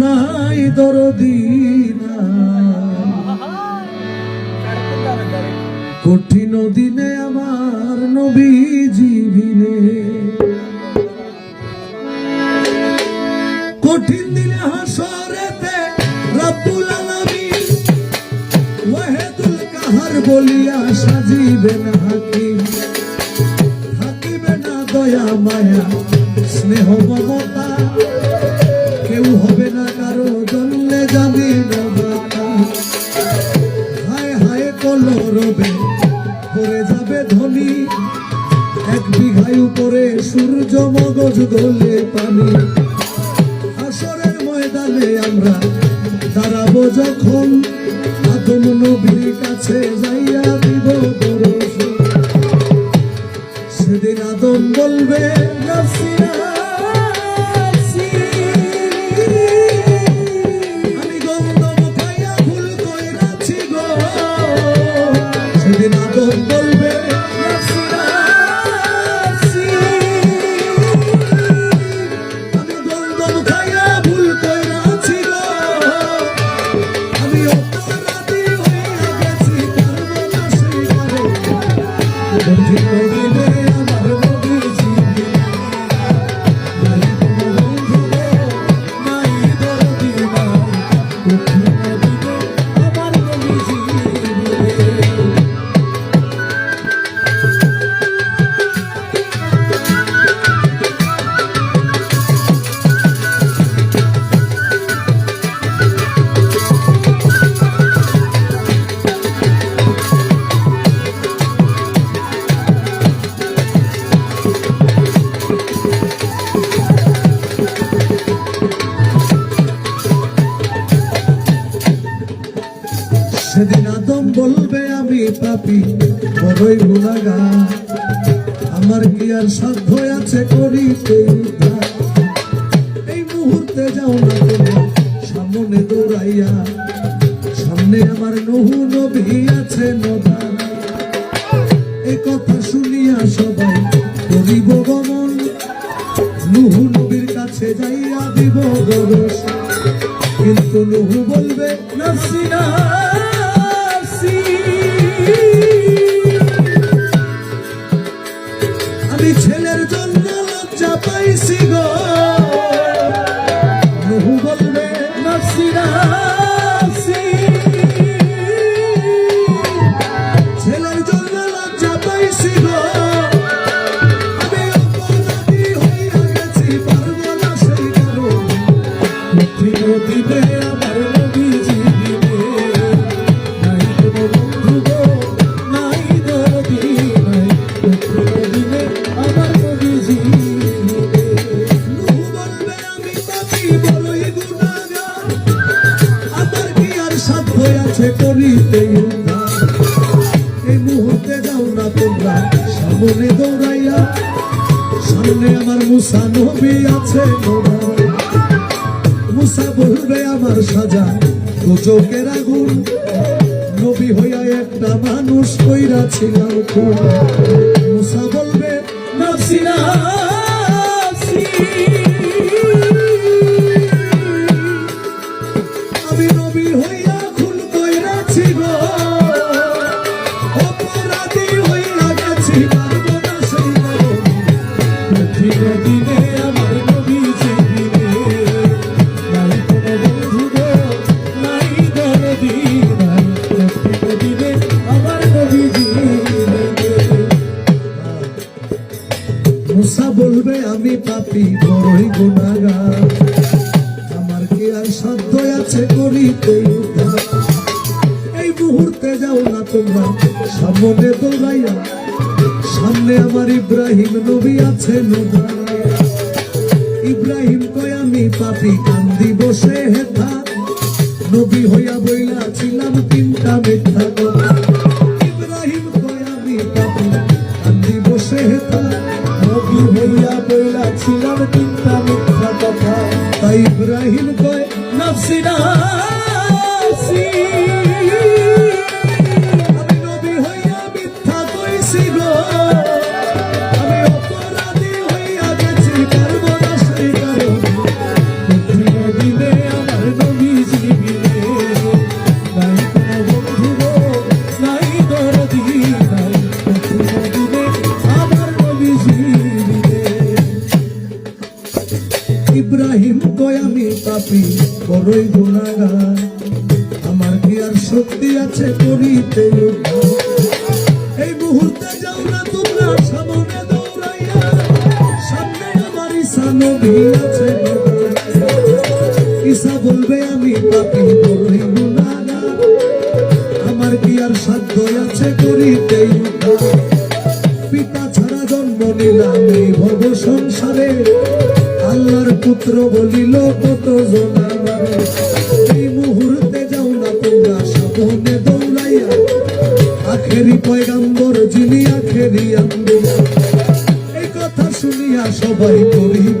নাই দরদি কঠিন দিনে আমার নবী জীবিনে কঠিন দিনে হাসরেতে রব্বুল আলামিন ওয়াহেদুল কাহার বলিয়া সাজিবেন হাকিম। থাকিবে না দয়া, মায়া, স্নেহ, মমতা, কেউ হবে জন্মে যাবে না মাতা হায় হায় কলরবে পড়ে যাবে ধনী এক বিঘায় উপরে সূর্য মগজ দোলে পানি। আসরের ময়দানে আমরা দাঁড়াবো যখন আদম নবীর কাছে যাইয়া দিব সেদিন আদম বলবে নাফসি কঠিন দিনে সেদিন আদম বলবে, আমি পাপি, বড়ই গুণাগা আমার কি আর সাধ্য আছে করিতে? এই মুহূর্তে যাও না সামনে দৌড়াইয়া। সামনে আমার নহু নবী আছে নদা এই কথা শুনিয়া সবাই করিব গমন। নুহু নবীর কাছে যাইয়া দিব দরস কিন্তু নুহু বলবে নাফসি নাফসি আছে করিতে এই মুহূর্তে যাও না তোমরা, সামনে দৌড়াইয়া। সামনে আমার মুসা নবী আছে মুসা বলবে, আমার সাজা দুচোখের আগুন। নবী হইয়া একটা মানুষ কইরা ছিলাম। মুসা বলবে নাফসি আমি পাপী, বড়ই গুণাগার। আমার কি আর সাধ্য আছে করিতে? এই মুহূর্তে যাও না তোমরা, সামনে দৌড়াইয়া, সামনে আমার ইব্রাহিম নবী আছে ইব্রাহিম কয়, আমি পাপি কান্দি বসে হেথা। নবী হইয়া বইলা, ছিলাম তিনটা মিথ্যা কথা। পাপি বড়ই গুণাগার আমার কি আর শক্তি আছে করিতে? এই মুহূর্তে যাও না তোমরা, সামনে দৌড়াইয়া, সামনে আমার ঈসা নবী আছে ঈসা বলবে, আমি পাপি গুণাগার আমার কি আর সাধ্য আছে করিতে? পিতা ছাড়া জন্ম নিলাম এই ভব সংসারে আল্লাহর পুত্র বলিল কত এই মুহূর্তে যাও না তোমরা সামনে দৌড়াইয়া। আখেরি পয়গাম্বর যিনি, আখেরি আন্দোলন এই কথা শুনিয়া সবাই করিব